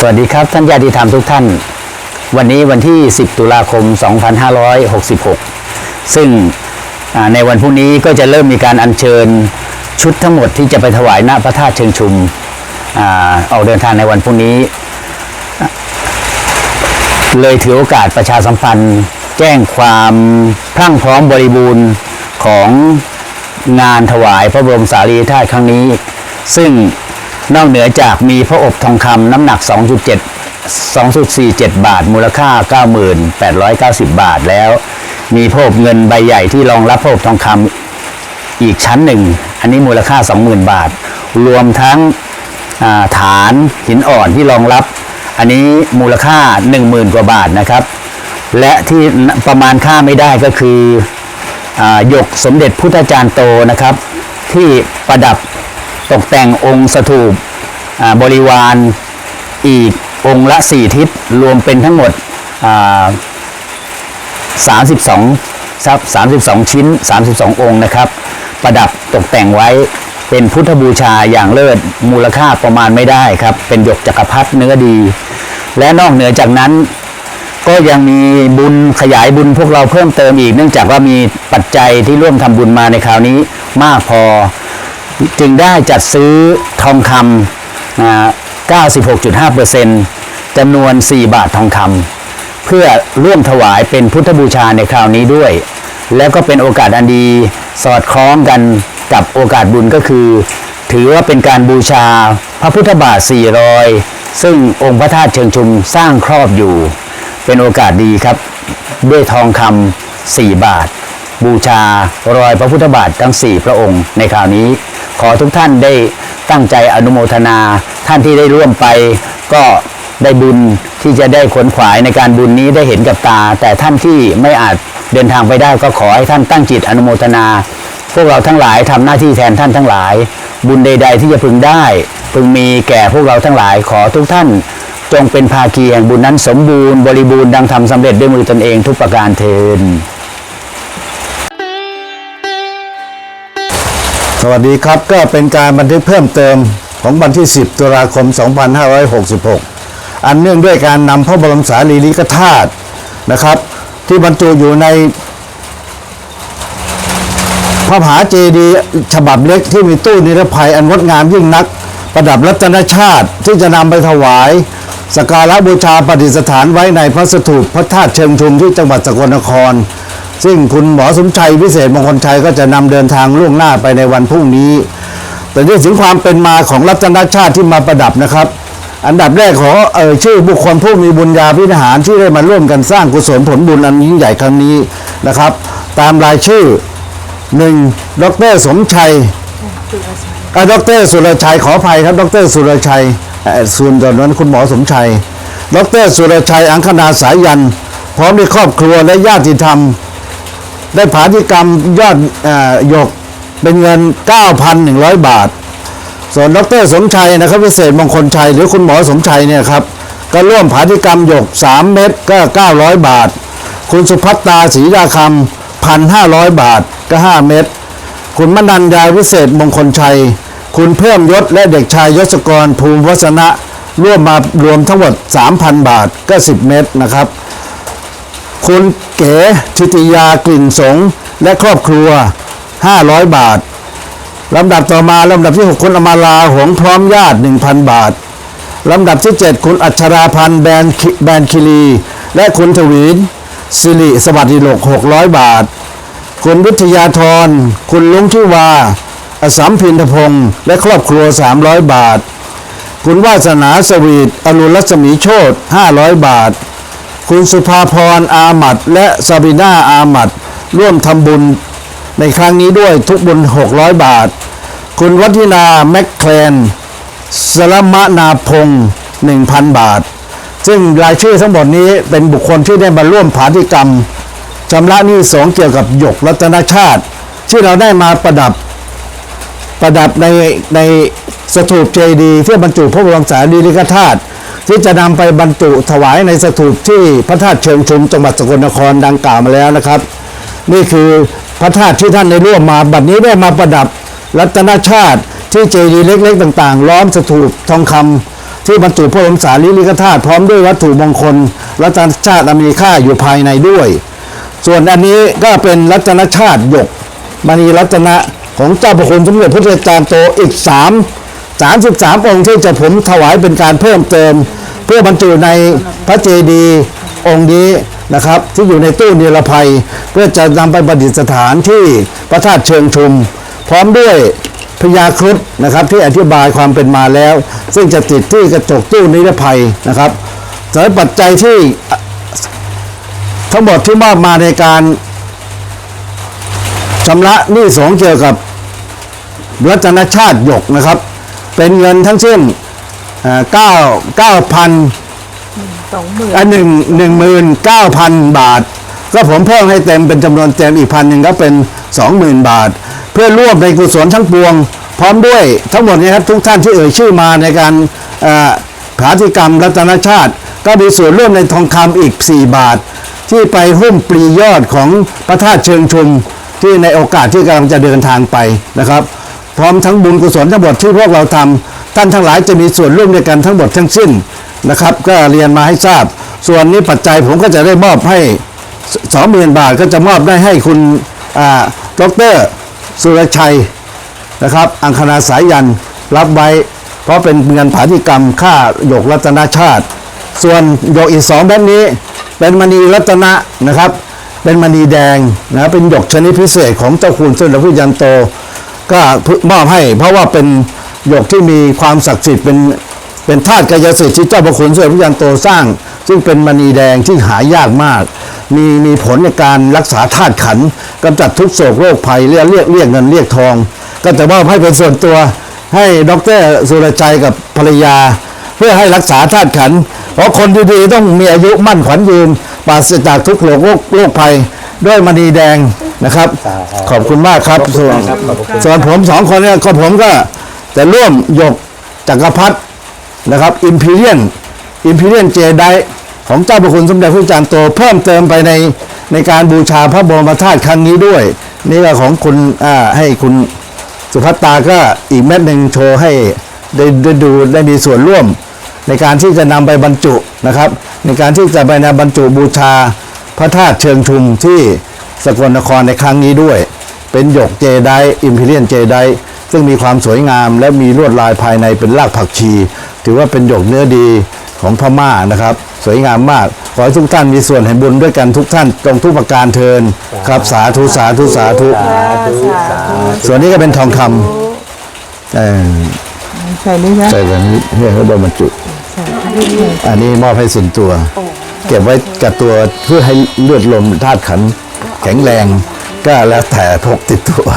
สวัสดีครับ ท่านญาติธรรมทุกท่าน วันนี้วันที่ 10 ตุลาคม 2566 ซึ่งอ่าในวันพรุ่งนี้ก็จะเริ่มมีการอัญเชิญชุดทั้งหมดที่จะไปถวายหน้าพระธาตุเชิงชุมอาออกเดินทางในวันพรุ่งนี้ เลยถือโอกาสประชาสัมพันธ์ แจ้งความพรั่งพร้อมบริบูรณ์ของงานถวายพระบรมสารีริกธาตุครั้งนี้ ซึ่ง นอกเหนือจากมีพระอบทองคำน้ำหนัก 2.7 2.47 บาท มูลค่า 9890 บาทแล้ว มีพระอบเงินใบใหญ่ที่รองรับพระอบทองคำอีกชั้นหนึ่ง อันนี้มูลค่า 20,000 บาท รวมทั้งาฐานหินอ่อนที่รองรับ อันนี้มูลค่า 10,000 กว่าบาทนะครับ และที่ประมาณค่าไม่ได้ก็คืออหยกสมเด็จพุทธจารย์โตนะครับ ที่ประดับตกแต่งองค์สถูป บริวารอีกองค์ละสี่ทิศรวมเป็นทั้งหมดอ่า32ครับ32 ชิ้น 32 องค์นะครับ ประดับตกแต่งไว้เป็นพุทธบูชาอย่างเลิศมูลค่าประมาณไม่ได้ครับ เป็นหยกจักรพรรดิเนื้อดี และนอกเหนือจากนั้น ก็ยังมีบุญขยายบุญพวกเราเพิ่มเติมอีก เนื่องจากว่ามีปัจจัยที่ร่วมทำบุญมาในคราวนี้มากพอ จึงได้จัดซื้อทองคำอ่า 96.5%จำนวน 4 บาททองคำเพื่อร่วมถวายเป็นพุทธบูชาในคราวนี้ด้วย แล้วก็เป็นโอกาสอันดีสอดคล้องกันกับโอกาสบุญก็คือ ถือว่าเป็นการบูชาพระพุทธบาทสี่รอยซึ่งองค์พระธาตุเชิงชุมสร้างครอบอยู่ เป็นโอกาสดีครับ ด้วยทองคำสี่บาท บูชารอยพระพุทธบาททั้งสี่พระองค์ในคราวนี้ ขอทุกท่านได้ ตั้งใจอนุโมทนาท่านที่ได้ร่วมไป ก็ได้บุญที่จะได้ขนขวายในการบุญนี้ได้เห็นกับตา แต่ท่านที่ไม่อาจเดินทางไปได้ก็ขอให้ท่านตั้งจิตอนุโมทนา พวกเราทั้งหลายทำหน้าที่แทนท่านทั้งหลาย บุญใด ๆ ที่จะพึงได้ พึงมีแก่พวกเราทั้งหลายขอทุกท่าน จงเป็นภาคีแห่งบุญนั้นสมบูรณ์บริบูรณ์ดังทำสำเร็จด้วยมือตนเองทุกประการเทิน สวัสดีครับก็เป็นการบันทึกเพิ่มเติมของวันที่ 10 ตุลาคม 2566 อันเนื่องด้วยการนำพระบรมสารีริกธาตุนะครับ ที่บรรจุอยู่ในพระมหาเจดีย์ฉบับเล็กที่มีตู้นิรภัยอันงดงามยิ่งนัก ประดับรัตนชาติที่จะนำไปถวายสการะบูชาประดิษฐานไว้ในพระสถูปพระธาตุเชิงชุมที่จังหวัดสกลนคร ซึ่งคุณหมอสมชัยพิเศษมงคลชัยก็จะนำเดินทางล่วงหน้าไปในวันพรุ่งนี้ แต่นี่ถึงความเป็นมาของรัตนชาติที่มาประดับนะครับ อันดับแรกขอเอ่ยชื่อบุคคลผู้มีบุญญาภินิหารที่ได้มาร่วมกันสร้างกุศลผลบุญอันยิ่งใหญ่ครั้งนี้นะครับ ตามรายชื่อหนึ่งดรสมชัยอ่าดรสุรชัยขออภัยครับ ดรสุรชัยเอ่อส่วนตอนนั้นคุณหมอสมชัย ดรสุรชัยอังคณาสายัน พร้อมด้วยครอบครัวและญาติธรรม ได้ผาธิกรรมยอดหยกเป็นเงิน 9,100 บาท ส่วนดรสมชัยนะครับพิเศษมงคลชัยหรือคุณหมอสมชัยเนี่ยครับก็ร่วมผาธิกรรมหยก 3 เม็ดก็ 900 บาท คุณสุพัตตาศรีดาคำพันห้าร้อยบาทก็ 5 เม็ดคุณมนัญญาวิเศษมงคลชัย คุณเพิ่มยศและเด็กชายยศกรภูมิวัฒนะร่วมมารวมทั้งหมด 3,000 บาทก็ 10 เม็ดนะครับ คุณเก๋ทิติยากลิ่นสงและครอบครัว 500 บาทลำดับต่อมาลำดับที่ 6 คุณอมาลาหงพร้อมญาติ 1,000 บาทลำดับที่ 7 คุณอัชราพันธ์แบนคแบนคิรี และคุณทวีนสิริสวัสดิโลก600 บาท คุณวิทยาธรคุณลุงชื่อวาอสัมพินทพงศ์และครอบครัว 300 บาท คุณวาสนาสวีทอรุณรัศมีโชต500 บาท คุณสุภาพรอาหมัด และซาบิน่าอาหมัด ร่วมทำบุญในครั้งนี้ด้วยทุกบุญ 600 บาท คุณวัฒนาแมคแคลนสลมะนาพงศ์1,000 บาท ซึ่งรายชื่อทั้งหมดนี้เป็นบุคคลที่ได้มาร่วมผาธิกรรมชำระหนี้สงเกี่ยวกับหยกรัตนชาติ ที่เราได้มาประดับประดับในในสถูปเจดีย์ที่บรรจุพระบรมสารีริกธาตุ ที่จะนำไปบรรจุถวายในสถูปที่พระธาตุเชิงชุมจังหวัดสกลนครดังกล่าวมาแล้วนะครับ นี่คือพระธาตุที่ท่านได้ร่วมมาบัดนี้ได้มาประดับรัตนชาติที่เจดีย์เล็ก ๆ ต่างๆ ล้อมสถูปทองคำที่บรรจุพระบรมสารีริกธาตุพร้อมด้วยวัตถุมงคล รัตนชาติอันมีค่าอยู่ภายในด้วย ส่วนอันนี้ก็เป็นรัตนชาติหยกมณีรัตนะของเจ้าพระคุณสมเด็จพระเทพจารย์โตอีกสามสามสิบสามองค์ที่จะผมถวายเป็นการเพิ่มเติม เพื่อบรรจุในพระเจดีย์องค์นี้นะครับที่อยู่ในตู้นิรภัย เพื่อจะนำไปประดิษฐานที่พระธาตุเชิงชุม พร้อมด้วยพญาครุฑนะครับที่อธิบายความเป็นมาแล้ว ซึ่งจะติดที่กระจกตู้นิรภัยนะครับสำหรับปัจจัยที่ทั้งหมดที่มอบมาในการชำระหนี้สงเกี่ยวกับรัตนชาติหยกนะครับ เป็นเงินทั้งสิ้น เก้าเก้าพันสองหมื่นอันหนึ่งหนึ่งหมื่นเก้าพันบาท ก็ผมเพิ่มให้เต็มเป็นจำนวนเต็มอีกพันหนึ่งก็เป็นสองหมื่นบาท เพื่อร่วมในกุศลทั้งปวง พร้อมด้วยทั้งหมดนี้ครับทุกท่านที่เอ่ยชื่อมาในการเอ่อผาธิกรรมรัตนชาติ ก็มีส่วนร่วมในทองคำอีก 4 บาท ที่ไปหุ้มปลียอดของพระธาตุเชิงชุมที่ในโอกาสที่กำลังจะเดินทางไปนะครับ พร้อมทั้งบุญกุศลทั้งหมดที่พวกเราทำ ท่านทั้งหลายจะมีส่วนร่วมในกันทั้งหมดทั้งสิ้นนะครับ ก็เรียนมาให้ทราบ ส่วนนี้ปัจจัยผมก็จะได้มอบให้สองหมื่นบาทก็จะมอบได้ให้คุณอ่าดรสุรชัยนะครับ อังคณาสายยันรับไว้ เพราะเป็นเงินผาธิกรรมค่าหยกรัตนชาติ ส่วนหยกอีกสองแบบนี้ เป็นมณีรัตนะนะครับ เป็นมณีแดงนะเป็นหยกชนิดพิเศษของเจ้าคุณเส้นหลวงพ่ยันโต ก็มอบให้เพราะว่าเป็น หยกที่มีความศักดิ์สิทธิ์เป็นเป็นธาตุกายสิทธิ์ที่เจ้าพระคุณเสด็จพระยันโตสร้าง ซึ่งเป็นมณีแดงที่หายากมาก มีมีผลในการรักษาธาตุขันธ์กำจัดทุกโศกโรคภัยเรียกเรียกเรียกเงินเรียกทอง ก็จะมอบให้เป็นส่วนตัวให้ดรสุรชัยกับภรรยา เพื่อให้รักษาธาตุขันธ์เพราะคนดีๆต้องมีอายุมั่นขวัญยืนปราศจากทุกโรคโรคโรคภัยด้วยมณีแดงนะครับ ขอบคุณมากครับส่วนส่วนผมสองคนเนี่ยก็ผมก็ จะร่วมยกจักรพรรดินะครับอิมพีเรียนอิมพีเรียนเจไดของเจ้าพระคุณสมเด็จพระจารย์โตเพิ่มเติมไปในในการบูชาพระบรมธาตุครั้งนี้ด้วย นี่ก็ของคุณอ่าให้คุณสุภัตตาก็อีกเม็ดหนึ่งโชว์ให้ได้ได้ดูได้มีส่วนร่วม ในการที่จะนำไปบรรจุนะครับ ในการที่จะไปนำบรรจุบูชาพระธาตุเชิงชุมที่สกลนครในครั้งนี้ด้วย เป็นหยกเจไดอิมพีเรียนเจได ซึ่งมีความสวยงามและมีลวดลายภายในเป็นรากผักชี ถือว่าเป็นหยกเนื้อดีของพม่านะครับ สวยงามมาก ขอให้ทุกท่านมีส่วนแห่งบุญด้วยกันทุกท่านตรงทุกประการเทินครับสาธุสาธุสาธุส่วนนี้ก็เป็นทองคำเอ่อใส่เลยนะใส่แบบนี้เพื่อให้บรรจุ อันนี้มอบให้ส่วนตัว เก็บไว้กับตัวเพื่อให้เลือดลมธาตุขันธ์แข็งแรงก็แล้วแต่พกติดตัว